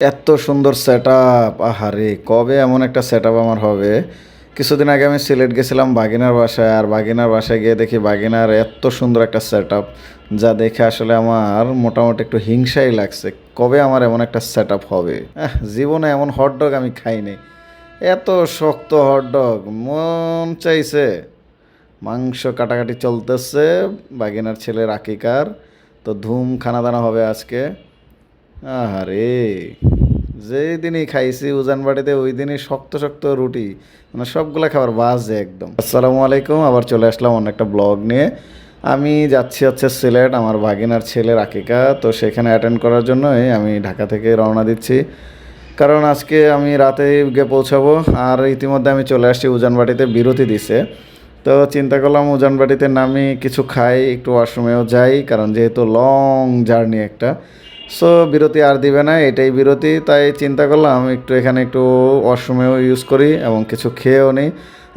এত সুন্দর set up আহারে, কবে এমন একটা সেট আমার হবে? কিছুদিন আগে আমি সিলেট গেছিলাম বাগিনার বাসায়, আর বাগিনার বাসায় গিয়ে দেখি বাগিনার এত সুন্দর একটা সেট যা দেখে আসলে আমার মোটামুটি একটু হিংসাই লাগছে, কবে আমার এমন একটা সেট হবে? জীবনে এমন হটডগ আমি খাইনি। এত শক্ত হটডগ মন চাইছে। মাংস কাটাকাটি চলতেছে, বাগিনার ছেলের আকিকার তো ধুম খানা দানা হবে আজকে। আহারে যেই দিনই খাইছি উজান বাড়িতে ওই দিনই শক্ত শক্ত রুটি মানে সবগুলা খাবার বাজে একদম। আসসালামু আলাইকুম, আবার চলে আসলাম অন্য একটা ব্লগ নিয়ে। আমি যাচ্ছি হচ্ছে সিলেট, আমার ভাগিনার ছেলে রাকিকা, তো সেখানে অ্যাটেন্ড করার জন্যই আমি ঢাকা থেকে রওনা দিচ্ছি। কারণ আজকে আমি রাতে গিয়ে পৌঁছাবো, আর ইতিমধ্যে আমি চলে আসছি উজানবাটিতে বিরতি দিছে। তো চিন্তা করলাম উজানবাটিতে নামি, কিছু খাই, একটু ওয়াশরুমেও যাই, কারণ যেহেতু লং জার্নি একটা সো বিরতি আর দিবে না, এটাই বিরতি। তাই চিন্তা করলাম একটু এখানে একটু ওয়াশরুমেও ইউজ করি এবং কিছু খেয়েও নিই।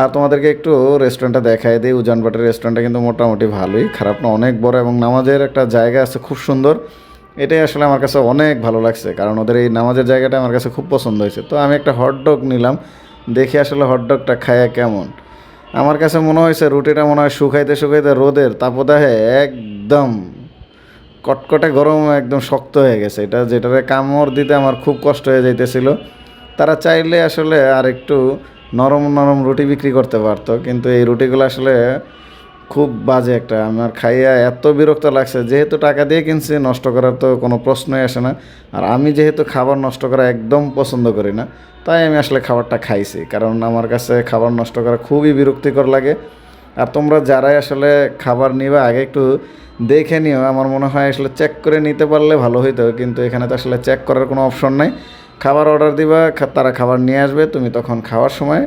আর তোমাদেরকে একটু রেস্টুরেন্টটা দেখাই দিই। উজানবাটির রেস্টুরেন্টটা কিন্তু মোটামুটি ভালোই। খারাপ না, অনেক বড় এবং নামাজের একটা জায়গা আছে খুব সুন্দর। এটাই আসলে আমার কাছে অনেক ভালো লাগছে, কারণ ওদের এই নামাজের জায়গাটা আমার কাছে খুব পছন্দ হয়েছে। তো আমি একটা হটডগ নিলাম, দেখি আসলে হটডগটা খায়া কেমন। আমার কাছে মনে হয়েছে রুটিটা মনে হয় শুকাইতে শুকাইতে রোদের তাপদাহে একদম কটকটে গরম একদম শক্ত হয়ে গেছে। এটা যেটারে কামড় দিতে আমার খুব কষ্ট হয়ে যাইতেছিল। তারা চাইলে আসলে আর একটু নরম নরম রুটি বিক্রি করতে পারতো। কিন্তু এই রুটিগুলো আসলে খুব বাজে একটা। আমার খাইয়া এত বিরক্ত লাগছে। যেহেতু টাকা দিয়ে কিনছি, নষ্ট করার তো কোনো প্রশ্নই আসে না। আর আমি যেহেতু খাবার নষ্ট করা একদম পছন্দ করি না, তাই আমি আসলে খাবারটা খাইছি। কারণ আমার কাছে খাবার নষ্ট করা খুবই বিরক্তিকর লাগে। আর তোমরা যারাই আসলে খাবার নিবে, আগে একটু দেখে নিও। আমার মনে হয় আসলে চেক করে নিতে পারলে ভালো হইতো, কিন্তু এখানে তো আসলে চেক করার কোনো অপশন নাই। খাবার অর্ডার দিবা তারা খাবার নিয়ে আসবে, তুমি তখন খাওয়ার সময়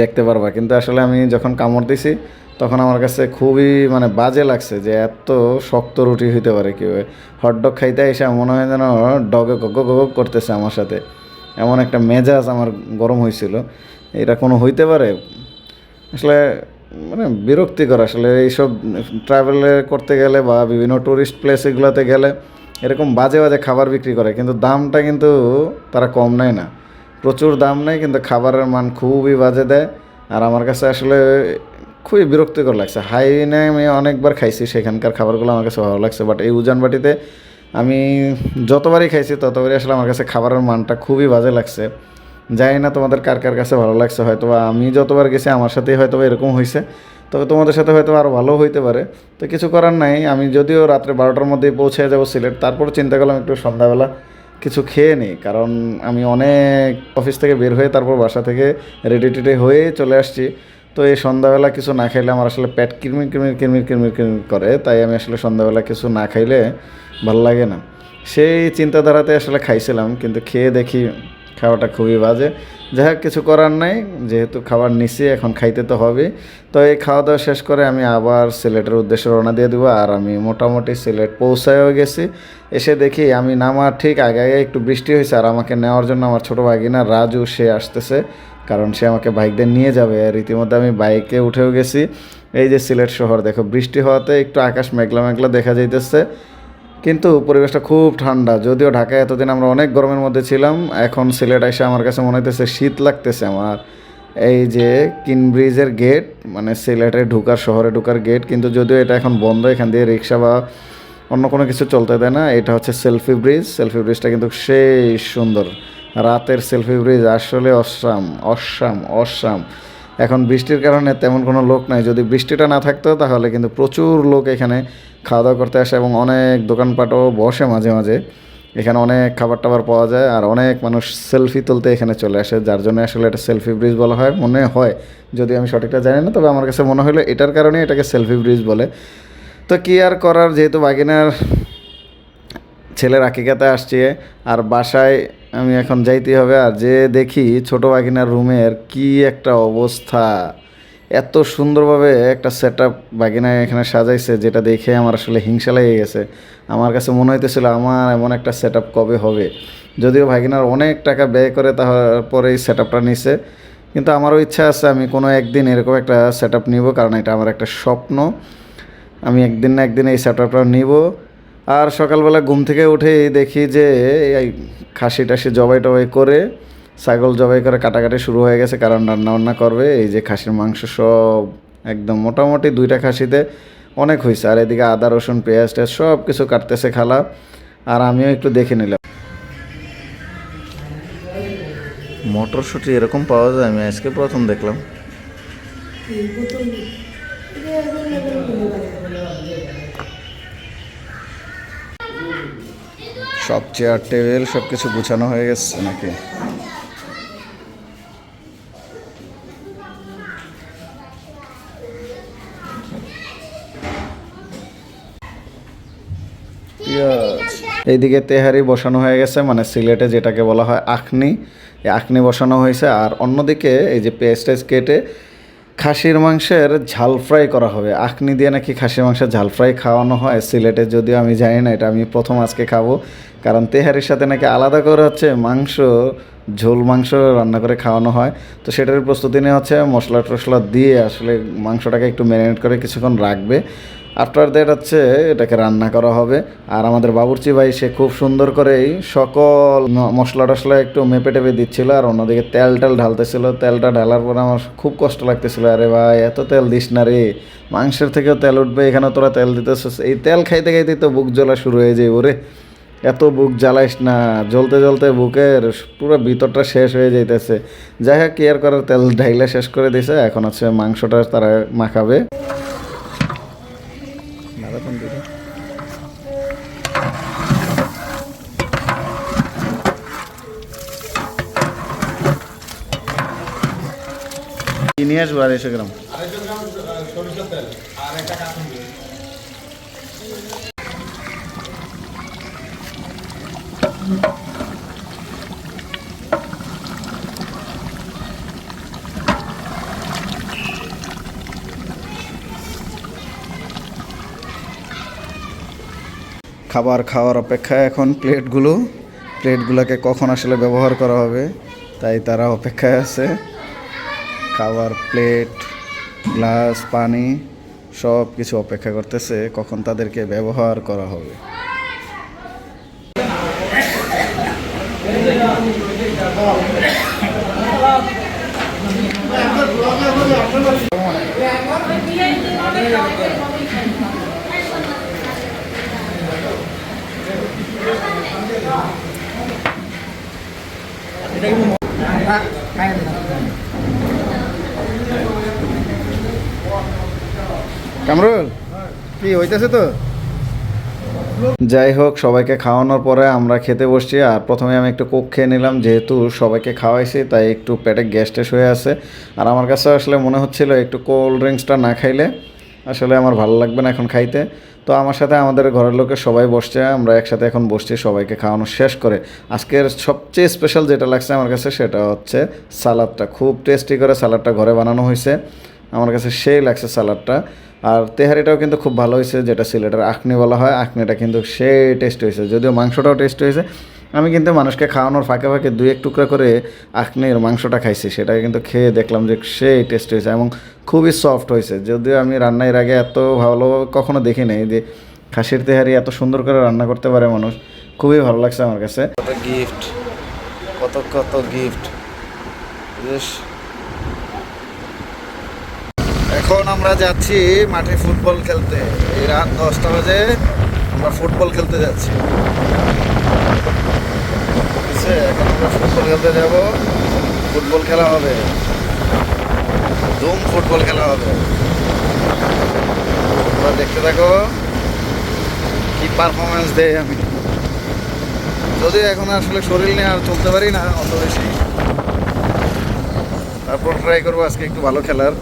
দেখতে পারবা। কিন্তু আসলে আমি যখন কামড় দিছি, তখন আমার কাছে খুবই মানে বাজে লাগছে যে এত শক্ত রুটি হইতে পারে কীভাবে। হটডগ খাইতে এসে মনে হয় যেন ডগে গগ গগ করতেছে আমার সাথে। এমন একটা মেজাজ আমার গরম হয়েছিল এটা কোনো হইতে পারে? আসলে মানে বিরক্তিকর আসলে। এইসব ট্রাভেলে করতে গেলে বা বিভিন্ন ট্যুরিস্ট প্লেস এগুলোতে গেলে এরকম বাজে বাজে খাবার বিক্রি করে, কিন্তু দামটা কিন্তু তারা কম নেয় না। প্রচুর দাম নেয়, কিন্তু খাবারের মান খুবই বাজে দেয়। আর আমার কাছে আসলে খুবই বিরক্তিকর লাগছে। হাই হাইনে আমি অনেকবার খাইছি সেখানকার খাবারগুলো আমার কাছে ভালো লাগছে বাট এই উজানবাটিতে আমি যতবারই খাইছি ততবারই আসলে আমার কাছে খাবারের মানটা খুবই বাজে লাগছে। জানি না তোমাদের কার কার কাছে ভালো লাগছে হয়তো বা আমি যতবার গেছি আমার সাথেই হয়তো এরকম হয়েছে তবে তোমাদের সাথে হয়তো আরও ভালো হইতে পারে। তো কিছু করার নাই, আমি যদিও রাত্রে বারোটার মধ্যেই পৌঁছে যাব সিলেট, তারপর চিন্তা করলাম একটু সন্ধ্যাবেলা কিছু খেয়ে নিই, কারণ আমি অনেক অফিস থেকে বের হয়ে তারপর বাসা থেকে রেডি টেডি হয়ে চলে আসছি। তো এই সন্ধ্যাবেলা কিছু না খাইলে আমার আসলে পেট কিরমির কিরমির কিরমির কিরমির কিরমির করে, তাই আমি আসলে সন্ধ্যাবেলা কিছু না খাইলে ভালো লাগে না। সেই চিন্তাধারাতে আসলে খাইছিলাম, কিন্তু খেয়ে দেখি খাওয়াটা খুবই বাজে। যাই হোক, কিছু করার নাই, যেহেতু খাবার নিছি, এখন খাইতে তো হবে তো এই খাওয়া দাওয়া শেষ করে আমি আবার সিলেটের উদ্দেশ্যে রওনা দিয়ে দেবো, আর আমি মোটামুটি সিলেট পৌঁছায়ও গেছি। এসে দেখি আমি নামার ঠিক আগে আগে একটু বৃষ্টি হয়েছে, আর আমাকে নেওয়ার জন্য আমার ছোটো ভাগিনা রাজু সে আসতেছে, কারণ সে আমাকে বাইক দিয়ে নিয়ে যাবে। আর রীতিমধ্যে আমি বাইকে উঠেও গেছি। এই যে সিলেট শহর, দেখো, বৃষ্টি হওয়াতে একটু আকাশ মেঘলা মেঘলা দেখা যাইতেছে। কিন্তু পরিবেশটা খুব ঠান্ডা, যদিও ঢাকায় এতদিন আমরা অনেক গরমের মধ্যে ছিলাম, এখন সিলেট এসে আমার কাছে মনে হইতেছে শীত লাগতেছে আমার। এই যে কিনব্রিজের গেট মানে সিলেটে ঢুকার, শহরে ঢুকার গেট কিন্তু যদিও এটা এখন বন্ধ, এখান দিয়ে রিক্সা বা অন্য কোনো কিছু চলতে দেয় না, এটা হচ্ছে সেলফি ব্রিজ। সেলফি ব্রিজটা কিন্তু সেই সুন্দর, রাতের সেলফি ব্রিজ, আসলে অসাম অসাম অসাম। এখন বৃষ্টির কারণে তেমন কোনো লোক নাই। যদি বৃষ্টিটা না থাকতো, তাহলে কিন্তু প্রচুর লোক এখানে খাওয়া দাওয়া করতে আসে এবং অনেক দোকানপাটও বসে মাঝে মাঝে। এখানে অনেক খাবার টাবার পাওয়া যায় আর অনেক মানুষ সেলফি তুলতে এখানে চলে আসে, যার জন্য আসলে এটা সেলফি ব্রিজ বলা হয়, মনে হয়। যদি আমি সঠিকটা জানি না, তবে আমার কাছে মনে হলো এটার কারণে এটাকে সেলফি ব্রিজ বলে। তো কী আর করার, যেহেতু বাগিনার ছেলের আকিকাতে আসছে, আর বাসায় আমি এখন যাইতে হবে আর যে দেখি ছোটো বাগিনার রুমের কি একটা অবস্থা। এত সুন্দরভাবে একটা সেট আপ বাগিনায় এখানে সাজাইছে যেটা দেখে আমার আসলে হিংসা লেগে গেছে। আমার কাছে মনে হইতেছিল আমার এমন একটা সেট কবে হবে। যদিও ভাগিনার অনেক টাকা ব্যয় করে তারপরে এই সেট আপটা নিছে, কিন্তু আমারও ইচ্ছা আছে আমি কোনো একদিন এরকম একটা সেট আপ নিব, কারণ এটা আমার একটা স্বপ্ন। আমি একদিন না একদিন এই সেট আপটা নিব। আর সকালবেলা ঘুম থেকে উঠেই দেখি যে এই খাসি টাসি জবাই টবাই করে ছাগল জবাই করে কাটাকাটি শুরু হয়ে গেছে কারণ রান্না বান্না করবে এই যে খাসির মাংস সব একদম মোটামুটি দুইটা খাসিতে অনেক হয়েছে। আর এদিকে আদা রসুন পেঁয়াজ টেয়াজ সব কিছু কাটতেছে খালা আর আমিও একটু দেখে নিলাম। মটরশুঁটি এরকম পাওয়া যায় আমি আজকে প্রথম দেখলাম। সব চেয়ার টেবিল সব কিছু গুছানো হয়ে গেছে নাকি? এইদিকে তেহারি বসানো হয়ে গেছে মানে সিলেটে যেটাকে বলা হয় আখনি। আখনি বসানো হয়েছে, আর অন্যদিকে এই যে পেঁয়াজ টেজ কেটে খাসির মাংসের ঝাল ফ্রাই করা হবে। আখনি দিয়ে নাকি খাসির মাংসের ঝাল ফ্রাই খাওয়ানো হয় সিলেটে, যদিও আমি জানি না, এটা আমি প্রথম আজকে খাব। কারণ তেহারির সাথে নাকি আলাদা করে হচ্ছে মাংস, ঝোল মাংস রান্না করে খাওয়ানো হয়। তো সেটার প্রস্তুতি নেওয়া হচ্ছে মশলা টশলা দিয়ে আসলে মাংসটাকে একটু ম্যারিনেট করে কিছুক্ষণ রাখবে। আফটার দ্যাট হচ্ছে এটাকে রান্না করা হবে। আর আমাদের বাবুর্চি ভাই, সে খুব সুন্দর করেই সকল মশলা টশলা একটু মেপে টেপে দিচ্ছিল আর অন্যদিকে তেল টেল ঢালতেছিল। তেলটা ঢালার পরে আমার খুব কষ্ট লাগতেছিল। আরে ভাই, এত তেল দিস না রে। মাংসের থেকেও তেল উঠবে এখানে তোরা তেল দিতেছিস। এই তেল খাইতে খাইতে তো বুক জ্বলা শুরু হয়ে যায় ওরে। এত বুক জ্বালাইস না জ্বলতে জ্বলতে বুকের পুরো ভিতরটা শেষ হয়ে যাইতেছে। যাই হোক কেয়ার করার তেল ঢাইলে শেষ করে দিছে এখন হচ্ছে মাংসটা তারা মাখাবে। কি নিয়ে আসব আড়াইশো গ্রাম খাবার খাওয়ার অপেক্ষায় এখন প্লেটগুলো, প্লেটগুলোকে কখন আসলে ব্যবহার করা হবে, তাই তারা অপেক্ষায় আছে। খাবার, প্লেট, গ্লাস, পানি সব কিছু অপেক্ষা করতেছে কখন তাদেরকে ব্যবহার করা হবে। কামরুল কি হইতেছে তো? যাই হোক, সবাইকে খাওয়ানোর পরে আমরা খেতে বসছি আর প্রথমে আমি একটু কোক খেয়ে নিলাম, যেহেতু সবাইকে খাওয়াইছি, তাই একটু পেটে গ্যাস টেস হয়ে আছে। আর আমার কাছে আসলে মনে হচ্ছিল একটু কোল্ড ড্রিঙ্কসটা না খাইলে আসলে আমার ভালো লাগবে না এখন খাইতে। তো আমার সাথে আমাদের ঘরের লোকের সবাই বসছে, আমরা একসাথে এখন বসছি সবাইকে খাওয়ানো শেষ করে। আজকের সবচেয়ে স্পেশাল যেটা লাগছে আমার কাছে সেটা হচ্ছে সালাদটা। খুব টেস্টি করে সালাদটা ঘরে বানানো হয়েছে আমার কাছে সেই লাগছে সালাদটা আর তেহারিটাও কিন্তু খুব ভালো হয়েছে, যেটা সিলেটের আখনি বলা হয়। আখনিটা কিন্তু সেই টেস্ট হয়েছে, যদিও মাংসটাও টেস্ট হয়েছে। আমি কিন্তু মানুষকে খাওয়ানোর ফাঁকে ফাঁকে দুই এক টুকরা করে আখনির মাংসটা খাইছি, সেটা কিন্তু খেয়ে দেখলাম যে সেই টেস্ট হয়েছে এবং খুবই সফট হয়েছে। যদিও আমি রান্নার আগে এত ভালো কখনো দেখি নাই যে খাসির তেহারি এত সুন্দর করে রান্না করতে পারে মানুষ, খুবই ভালো লাগছে আমার কাছে। কত গিফট কত কত গিফট বেশ এখন আমরা যাচ্ছি মাঠে ফুটবল খেলতে। এই রাত দশটা বাজে, আমরা ফুটবল খেলতে যাচ্ছি? এখন আমরা ফুটবল খেলতে যাব। ফুটবল খেলা হবে। ধুম ফুটবল খেলা হবে। তোমরা দেখতে থাকো। কি পারফরমেন্স দেয় আমি। যদি এখন আসলে শরীর নিয়ে আর চলতে পারি না, অত বেশি। তারপর ট্রাই করব আজকে একটু ভালো খেলার।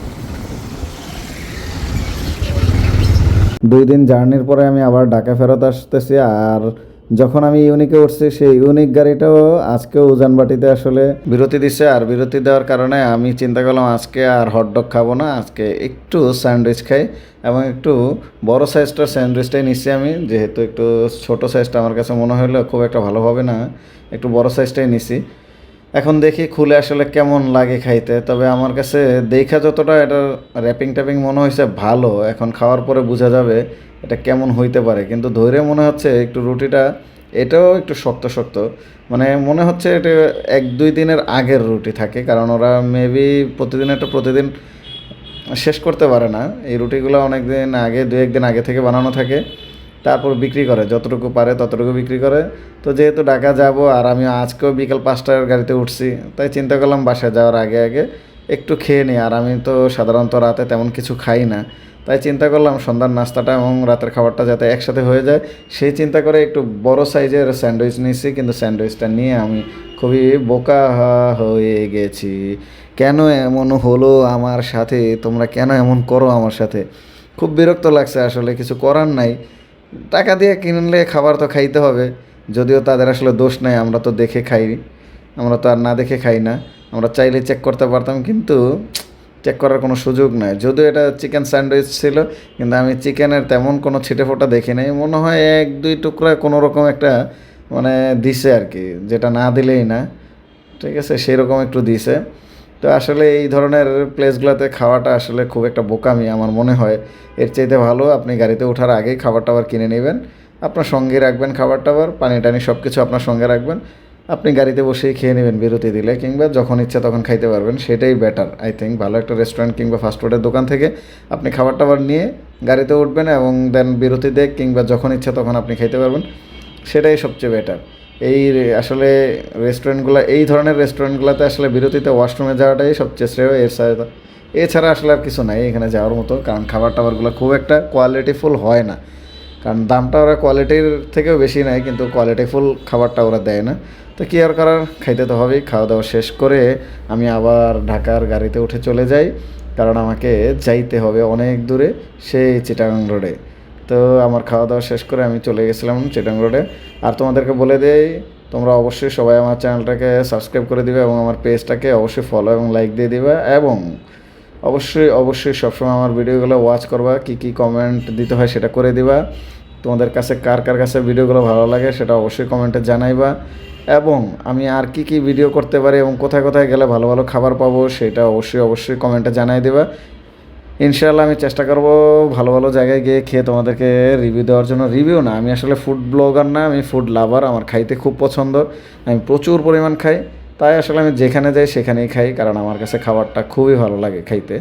দুই দিন জার্নির পরে আমি আবার ঢাকা ফেরত আসতেছি আর যখন আমি ইউনিকে উঠছি, সেই ইউনিক গাড়িটাও আজকে উজানবাটিতে আসলে বিরতি দিচ্ছে আর বিরতি দেওয়ার কারণে আমি চিন্তা করলাম, আজকে আর হটডগ খাব না, আজকে একটু স্যান্ডউইচ খাই এবং একটু বড় সাইজটার স্যান্ডউইচটাই নিচ্ছি আমি। যেহেতু একটু ছোট সাইজটা আমার কাছে মনে হলো খুব একটা ভালো হবে না, একটু বড় সাইজটাই নিছি। এখন দেখি খুলে আসলে কেমন লাগে খাইতে। তবে আমার কাছে দেখা যতটা এটার র্যাপিং ট্যাপিং মনে হয়েছে ভালো, এখন খাওয়ার পরে বোঝা যাবে এটা কেমন হইতে পারে। কিন্তু ধৈর্য মনে হচ্ছে একটু রুটিটা, এটাও একটু শক্ত শক্ত। মানে মনে হচ্ছে এটা এক, দুই দিনের আগের রুটি থাকে, কারণ ওরা মেবি প্রতিদিন একটা প্রতিদিন শেষ করতে পারে না। এই রুটিগুলো অনেক দিন আগে দু একদিন আগে থেকে বানানো থাকে। তারপর বিক্রি করে, যতটুকু পারে ততটুকু বিক্রি করে। তো যেহেতু ঢাকা যাব আর আমি আজকেও বিকেল পাঁচটার গাড়িতে উঠছি, তাই চিন্তা করলাম বাসায় যাওয়ার আগে আগে একটু খেয়ে নিই। আর আমি তো সাধারণত রাতে তেমন কিছু খাই না, তাই চিন্তা করলাম সন্ধ্যার নাস্তাটা এবং রাতের খাবারটা যাতে একসাথে হয়ে যায়। সেই চিন্তা করে একটু বড় সাইজের স্যান্ডউইচ নিয়েছি, কিন্তু স্যান্ডউইচটা নিয়ে আমি খুবই বোকা হয়ে গেছি। কেন এমন হলো আমার সাথে? তোমরা কেন এমন করো আমার সাথে? খুব বিরক্ত লাগছে আসলে, কিছু করার নাই। টাকা দিয়ে কিনলে খাবার তো খাইতে হবে। যদিও তাদের আসলে দোষ নাই, আমরা তো দেখে খাই। আমরা তো আর না দেখে খাই না। আমরা চাইলে চেক করতে পারতাম, কিন্তু চেক করার কোনো সুযোগ নাই। যদিও এটা চিকেন স্যান্ডউইচ ছিল, কিন্তু আমি চিকেনের তেমন কোনো ছিটে ফোটা দেখি নাই। মনে হয় এক, দুই টুকরা কোনো রকম একটা মানে দিছে আর কি, যেটা না দিলেই না। ঠিক আছে সেই রকম একটু দিছে। তো আসলে এই ধরনের প্লেসগুলোতে খাওয়াটা আসলে খুব একটা বোকামি আমার মনে হয়। এর চাইতে ভালো আপনি গাড়িতে ওঠার আগেই খাবার টাবার কিনে নেবেন। আপনার সঙ্গে রাখবেন খাবার টাবার পানি টানি সব কিছু আপনার সঙ্গে রাখবেন। আপনি গাড়িতে বসেই খেয়ে নেবেন বিরতি দিলে কিংবা যখন ইচ্ছা তখন খাইতে পারবেন, সেটাই বেটার আই থিঙ্ক ভালো একটা রেস্টুরেন্ট কিংবা ফাস্টফুডের দোকান থেকে আপনি খাবার টাবার নিয়ে গাড়িতে উঠবেন এবং দেন বিরতি দেখ কিংবা যখন ইচ্ছা তখন আপনি খাইতে পারবেন। সেটাই সবচেয়ে বেটার এই আসলে রেস্টুরেন্টগুলো এই ধরনের রেস্টুরেন্টগুলোতে আসলে বিরতিতে ওয়াশরুমে যাওয়াটাই সবচেয়ে শ্রেয়, এর সাথে এছাড়া আসলে আর কিছু নাই এখানে যাওয়ার মতো, কারণ খাবার টাবারগুলো খুব একটা কোয়ালিটিফুল হয় না। কারণ দামটা ওরা কোয়ালিটির থেকেও বেশি নেয়, কিন্তু কোয়ালিটিফুল খাবারটা ওরা দেয় না। তো কী আর করার, খাইতে তো হবেই, খাওয়া দাওয়া শেষ করে আমি আবার ঢাকার গাড়িতে উঠে চলে যাই, কারণ আমাকে যাইতে হবে অনেক দূরে, সেই চিটাগাং রোডে। তো আমার খাওয়া দাওয়া শেষ করে আমি চলে গেছিলাম চিটাং রোডে। আর তোমাদেরকে বলে দেই, তোমরা অবশ্যই সবাই আমার চ্যানেলটাকে সাবস্ক্রাইব করে দিবে এবং আমার পেজটাকে অবশ্যই ফলো এবং লাইক দিয়ে দিবে এবং অবশ্যই অবশ্যই সবসময় আমার ভিডিওগুলো ওয়াচ করবা, কী কী কমেন্ট দিতে হয় সেটা করে দিবা। তোমাদের কাছে কার কার কাছে ভিডিওগুলো ভালো লাগে সেটা অবশ্যই কমেন্টে জানাইবা। এবং আমি আর কি কি ভিডিও করতে পারি এবং কোথায় কোথায় গেলে ভালো ভালো খাবার পাবো সেটা অবশ্যই অবশ্যই কমেন্টে জানাই দেবা। ইনশাআল্লাহ আমি চেষ্টা করব ভালো ভালো জায়গায় গিয়ে খেয়ে তোমাদেরকে রিভিউ দেওয়ার জন্য। রিভিউ না, আমি আসলে ফুড ব্লগার না, আমি ফুড লাভার আমার খাইতে খুব পছন্দ। আমি প্রচুর পরিমাণ খাই, তাই আসলে আমি যেখানে যাই সেখানেই খাই, কারণ আমার কাছে খাবারটা খুবই ভালো লাগে খাইতে।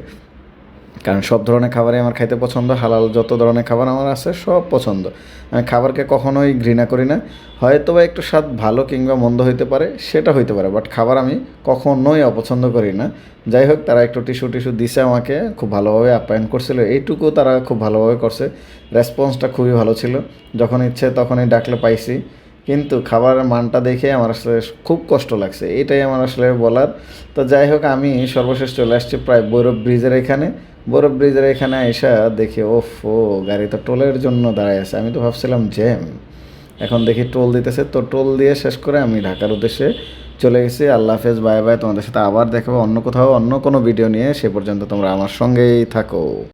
কারণ সব ধরনের খাবারই আমার খাইতে পছন্দ, হালাল যত ধরনের খাবার আমার আছে সব পছন্দ। আমি খাবারকে কখনোই ঘৃণা করি না। হয়তো বা একটু স্বাদ ভালো কিংবা মন্দ হইতে পারে, সেটা হইতে পারে বাট খাবার আমি কখনোই অপছন্দ করি না। যাই হোক, তারা একটু টিস্যু টিস্যু দিছে আমাকে, খুব ভালোভাবে আপ্যায়ন করছিল। এইটুকু তারা খুব ভালোভাবে করছে। রেসপন্সটা খুবই ভালো ছিল। যখন ইচ্ছে তখনই ডাকলে পাইছি। কিন্তু খাবারের মানটা দেখে আমার আসলে খুব কষ্ট লাগছে, এটাই আমার আসলে বলার। তো যাই হোক, আমি সর্বশেষ চলে আসছি প্রায় বৈরব ব্রিজের এখানে। বৈরব ব্রিজের এখানে এসে দেখি, ওফ ও গাড়ি তো টোলের জন্য দাঁড়ায় আছে। আমি তো ভাবছিলাম জ্যাম। এখন দেখি টোল দিতেছে। তো টোল দিয়ে শেষ করে আমি ঢাকার উদ্দেশ্যে চলে গেছি। আল্লাহ হাফেজ, বাই বাই। তোমাদের সাথে আবার দেখাবো অন্য কোথাও, অন্য কোনো ভিডিও নিয়ে। সে পর্যন্ত তোমরা আমার সঙ্গেই থাকো।